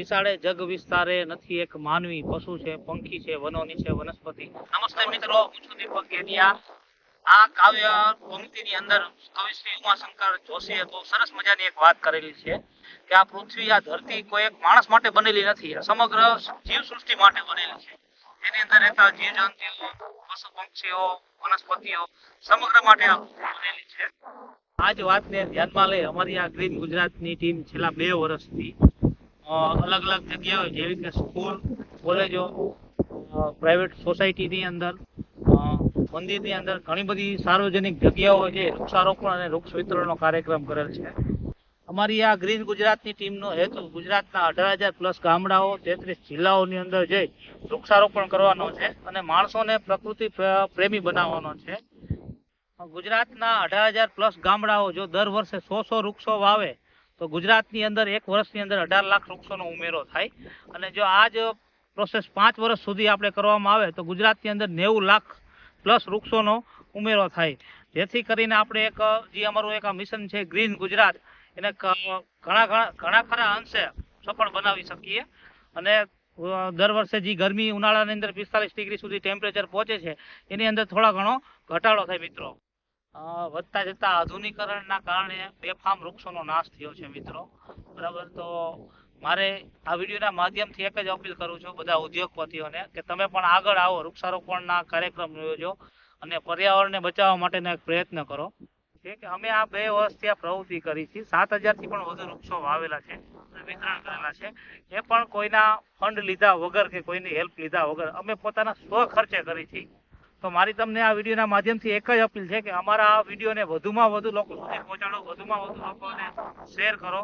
બેસાડે જગ વિસ્તારે નથી એક માનવી પશુ છે, પંખી છે, વનોની છે, વનસ્પતિ. નમસ્તે મિત્રો, હું છું દીપક ગેડિયા. આ કાવ્ય પંક્તિની અંદર કવિ શ્રી ઉમાશંકર જોશીએ બહુ સરસ મજાની એક વાત કરેલી છે કે આ પૃથ્વી, આ ધરતી કોઈ એક માણસ માટે બનેલી નથી સમગ્ર જીવ સૃષ્ટિ માટે બનેલી છે. એની અંદર રહેતા જીવ પશુ પંક્ષીઓ વનસ્પતિઓ સમગ્ર માટે બનેલી છે. આ જ વાતને ધ્યાનમાં લઈ અમારી આ ગ્રીન ગુજરાતની ટીમ છેલ્લા બે વર્ષથી અલગ અલગ જગ્યાઓ, જેવી કે સ્કૂલ, કોલેજો પ્રાઇવેટ સોસાયટીની અંદર મંદિરની અંદર ઘણી બધી સાર્વજનિક જગ્યાઓ છે, વૃક્ષારોપણ અને વૃક્ષ વિતરણનો કાર્યક્રમ કરેલ છે. અમારી આ ગ્રીન ગુજરાતની ટીમનો હેતુ ગુજરાતના અઢાર હજાર પ્લસ ગામડાઓ, તેત્રીસ જિલ્લાઓની અંદર જઈ વૃક્ષારોપણ કરવાનો છે અને માણસોને પ્રકૃતિ પ્ર- પ્રેમી બનાવવાનો છે. ગુજરાતના અઢાર હજાર પ્લસ ગામડાઓ જો દર વર્ષે સો સો વૃક્ષો વાવે તો ગુજરાતની અંદર એક વર્ષની અંદર અઢાર લાખ વૃક્ષોનો ઉમેરો થાય. અને જો આ જ પ્રોસેસ પાંચ વર્ષ સુધી આપણે કરવામાં આવે તો ગુજરાતની અંદર નેવું લાખ પ્લસ વૃક્ષોનો ઉમેરો થાય. જેથી કરીને આપણે એક, જે અમારું એક મિશન છે ગ્રીન ગુજરાત, એને ઘણા ઘણા ઘણા ખરા અંશે સફળ બનાવી શકીએ. અને દર વર્ષે જે ગરમી ઉનાળાની અંદર પિસ્તાલીસ ડિગ્રી સુધી ટેમ્પરેચર પહોંચે છે, એની અંદર થોડા ઘણો ઘટાડો થાય મિત્રો. વધતા જતા આધુનિકરણના કારણે બેફામ વૃક્ષોનો નાશ થયો છે મિત્રો. બરાબર? તો મારે આ વિડીયોના માધ્યમથી એક જ અપીલ કરું છું બધા ઉદ્યોગપતિઓને કે તમે પણ આગળ આવો, વૃક્ષારોપણના કાર્યક્રમ યોજો અને પર્યાવરણને બચાવવા માટેનો એક પ્રયત્ન કરો. છે? કે અમે આ બે વર્ષથી આ પ્રવૃત્તિ કરી છે સાત હજારથી પણ વધુ વૃક્ષો વાવેલા છે વિતરણ કરેલા છે. એ પણ કોઈના ફંડ લીધા વગર કે કોઈની હેલ્પ લીધા વગર અમે પોતાના સ્વ ખર્ચે કરી છે તો મારી તમને આ વિડીયોના માધ્યમથી એક જ અપીલ છે કે અમારા આ વિડીયોને વધુમાં વધુ લોકો સુધી પહોંચાડો, વધુમાં વધુ લોકોને શેર કરો.